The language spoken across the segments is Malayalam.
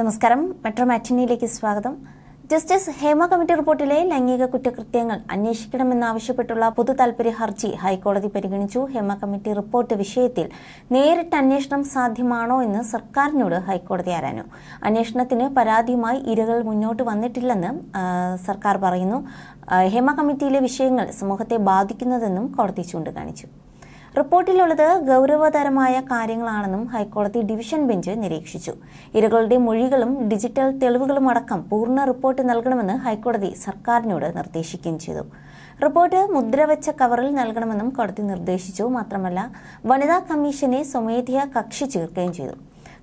നമസ്കാരം. മെട്രോ മാറ്റിനിയിലേക്ക് സ്വാഗതം. ജസ്റ്റിസ് ഹേമ കമ്മിറ്റി റിപ്പോർട്ടിലെ ലൈംഗിക കുറ്റകൃത്യങ്ങൾ അന്വേഷിക്കണമെന്നാവശ്യപ്പെട്ടുള്ള പൊതു താൽപര്യ ഹർജി ഹൈക്കോടതി പരിഗണിച്ചു. ഹേമ കമ്മിറ്റി റിപ്പോർട്ട് വിഷയത്തിൽ നേരിട്ട് അന്വേഷണം സാധ്യമാണോ എന്ന് സർക്കാരിനോട് ഹൈക്കോടതി ആരാഞ്ഞു. അന്വേഷണത്തിന് പരാതിയുമായി ഇരകൾ മുന്നോട്ട് വന്നിട്ടില്ലെന്ന് സർക്കാർ പറയുന്നു. ഹേമ കമ്മിറ്റിയിലെ വിഷയങ്ങൾ സമൂഹത്തെ ബാധിക്കുന്നതെന്നും കോടതി ചൂണ്ടിക്കാണിച്ചു. റിപ്പോർട്ടിലുള്ളത് ഗൗരവതരമായ കാര്യങ്ങളാണെന്നും ഹൈക്കോടതി ഡിവിഷൻ ബെഞ്ച് നിരീക്ഷിച്ചു. ഇരകളുടെ മൊഴികളും ഡിജിറ്റൽ തെളിവുകളും അടക്കം പൂർണ റിപ്പോർട്ട് നൽകണമെന്ന് ഹൈക്കോടതി സർക്കാരിനോട് നിർദ്ദേശിക്കുകയും ചെയ്തു. റിപ്പോർട്ട് മുദ്രവെച്ച കവറിൽ നൽകണമെന്നും കോടതി നിർദ്ദേശിച്ചു. മാത്രമല്ല വനിതാ കമ്മീഷനെ സ്വമേധയാ കക്ഷി ചേർക്കുകയും ചെയ്തു.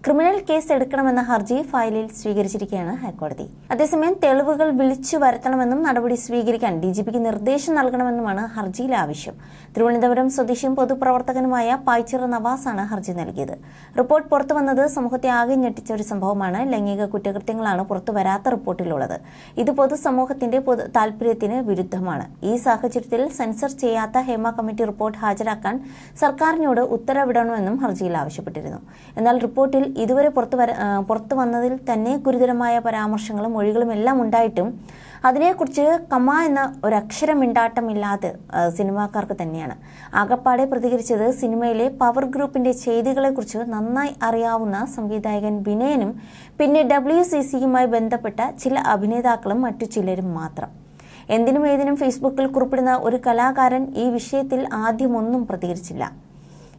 ക്രിമിനൽ കേസ് എടുക്കണമെന്ന ഹർജി ഫയലിൽ സ്വീകരിച്ചിരിക്കുകയാണ് ഹൈക്കോടതി. അതേസമയം തെളിവുകൾ വിളിച്ചു വരുത്തണമെന്നും നടപടി സ്വീകരിക്കാൻ ഡി ജി പിക്ക് നിർദ്ദേശം നൽകണമെന്നുമാണ് ഹർജിയിൽ ആവശ്യം. തിരുവനന്തപുരം സ്വദേശിയും പൊതുപ്രവർത്തകനുമായ പായ്ച്ചിറ നവാസാണ് ഹർജി നൽകിയത്. റിപ്പോർട്ട് പുറത്തു വന്നത് സമൂഹത്തെ ആകെ ഞെട്ടിച്ച ഒരു സംഭവമാണ്. ലൈംഗിക കുറ്റകൃത്യങ്ങളാണ് പുറത്തു വരാത്ത റിപ്പോർട്ടിലുള്ളത്. ഇത് പൊതുസമൂഹത്തിന്റെ പൊതു താൽപര്യത്തിന് വിരുദ്ധമാണ്. ഈ സാഹചര്യത്തിൽ സെൻസർ ചെയ്യാത്ത ഹേമ കമ്മിറ്റി റിപ്പോർട്ട് ഹാജരാക്കാൻ സർക്കാരിനോട് ഉത്തരവിടണമെന്നും ഹർജിയിൽ ആവശ്യപ്പെട്ടിരുന്നു. എന്നാൽ റിപ്പോർട്ടിൽ ഇതുവരെ പുറത്തു വര പുറത്തു വന്നതിൽ തന്നെ ഗുരുതരമായ പരാമർശങ്ങളും മൊഴികളും എല്ലാം ഉണ്ടായിട്ടും അതിനെക്കുറിച്ച് കമ എന്ന ഒരക്ഷരമിണ്ടാട്ടമില്ലാതെ മിണ്ടാട്ടമില്ലാതെ സിനിമാക്കാർക്ക് തന്നെയാണ്. ആകപ്പാടെ പ്രതികരിച്ചത് സിനിമയിലെ പവർ ഗ്രൂപ്പിന്റെ ചെയ്തികളെക്കുറിച്ച് നന്നായി അറിയാവുന്ന സംവിധായകൻ വിനയനും പിന്നെ ഡബ്ല്യു സി സിയുമായി ബന്ധപ്പെട്ട ചില അഭിനേതാക്കളും മറ്റു ചിലരും മാത്രം. എന്തിനും ഏതിനും ഫേസ്ബുക്കിൽ കുറിപ്പിടുന്ന ഒരു കലാകാരൻ ഈ വിഷയത്തിൽ ആദ്യമൊന്നും പ്രതികരിച്ചില്ല.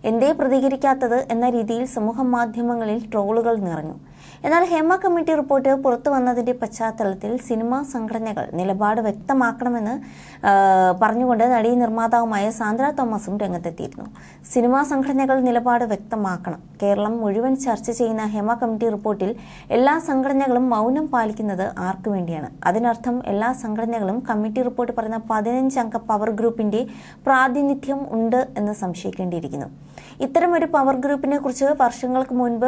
എന്തേ പ്രതികരിക്കാത്തത് എന്ന രീതിയിൽ സമൂഹ മാധ്യമങ്ങളിൽ ട്രോളുകൾ നിറഞ്ഞു. എന്നാൽ ഹേമ കമ്മിറ്റി റിപ്പോർട്ട് പുറത്തു വന്നതിന്റെ പശ്ചാത്തലത്തിൽ സിനിമാ സംഘടനകൾ നിലപാട് വ്യക്തമാക്കണമെന്ന് പറഞ്ഞുകൊണ്ട് നടി നിർമ്മാതാവുമായ സാന്ദ്ര തോമസും രംഗത്തെത്തിയിരുന്നു. സിനിമാ സംഘടനകൾ നിലപാട് വ്യക്തമാക്കണം. കേരളം മുഴുവൻ ചർച്ച ചെയ്യുന്ന ഹേമ കമ്മിറ്റി റിപ്പോർട്ടിൽ എല്ലാ സംഘടനകളും മൗനം പാലിക്കുന്നത് ആർക്കു വേണ്ടിയാണ്. അതിനർത്ഥം എല്ലാ സംഘടനകളും കമ്മിറ്റി റിപ്പോർട്ട് പറയുന്ന പതിനഞ്ചംഗ പവർ ഗ്രൂപ്പിന്റെ പ്രാതിനിധ്യം ഉണ്ട് എന്ന് സംശയിക്കേണ്ടിയിരിക്കുന്നു. ഇത്തരം ഒരു പവർ ഗ്രൂപ്പിനെ കുറിച്ച് വർഷങ്ങൾക്ക് മുൻപ്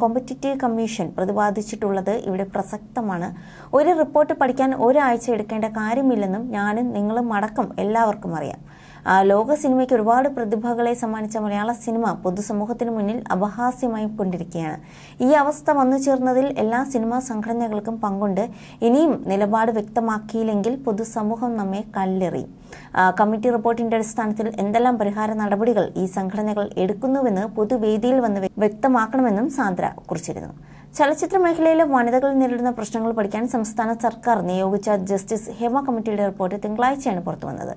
കോമ്പറ്റിറ്റീവ് കമ്മീഷൻ പ്രതിപാദിച്ചിട്ടുള്ളത് ഇവിടെ പ്രസക്തമാണ്. ഒരു റിപ്പോർട്ട് പഠിക്കാൻ ഒരാഴ്ച എടുക്കേണ്ട കാര്യമില്ലെന്നും ഞാനും നിങ്ങളും അടക്കം എല്ലാവർക്കും അറിയാം. ലോക സിനിമയ്ക്ക് ഒരുപാട് പ്രതിഭകളെ സമ്മാനിച്ച മലയാള സിനിമ പൊതുസമൂഹത്തിന് മുന്നിൽ അപഹാസ്യമായി കൊണ്ടിരിക്കുകയാണ്. ഈ അവസ്ഥ വന്നു ചേർന്നതിൽ എല്ലാ സിനിമാ സംഘടനകൾക്കും പങ്കുണ്ട്. ഇനിയും നിലപാട് വ്യക്തമാക്കിയില്ലെങ്കിൽ പൊതുസമൂഹം നമ്മെ കല്ലെറി കമ്മിറ്റി റിപ്പോർട്ടിന്റെ അടിസ്ഥാനത്തിൽ എന്തെല്ലാം പരിഹാര നടപടികൾ ഈ സംഘടനകൾ എടുക്കുന്നുവെന്ന് പൊതുവേദിയിൽ വന്ന് വ്യ- വ്യക്തമാക്കണമെന്നും സാന്ദ്ര കുറിച്ചിരുന്നു. ചലച്ചിത്ര മേഖലയിലെ വനിതകൾ നേരിടുന്ന പ്രശ്നങ്ങൾ പഠിക്കാൻ സംസ്ഥാന സർക്കാർ നിയോഗിച്ച ജസ്റ്റിസ് ഹേമ കമ്മിറ്റിയുടെ റിപ്പോർട്ട് തിങ്കളാഴ്ചയാണ് പുറത്തുവന്നത്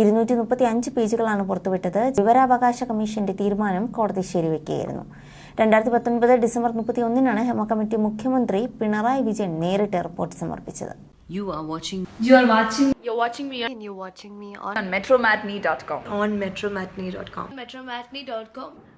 ഇരുന്നൂറ്റി മുപ്പത്തി അഞ്ച് പേജുകളാണ് പുറത്തുവിട്ടത് വിവരാവകാശ കമ്മീഷന്റെ തീരുമാനം കോടതി ശരിവെക്കുകയായിരുന്നു രണ്ടായിരത്തി പത്തൊൻപത് ഡിസംബർ മുപ്പത്തി ഒന്നിനാണ് ഹേമ കമ്മിറ്റി മുഖ്യമന്ത്രി പിണറായി വിജയൻ നേരിട്ട് റിപ്പോർട്ട് സമർപ്പിച്ചത് You are watching You are watching You're watching me and you're watching me on, on metromatney.com. on metromatney.com. metromatney.com.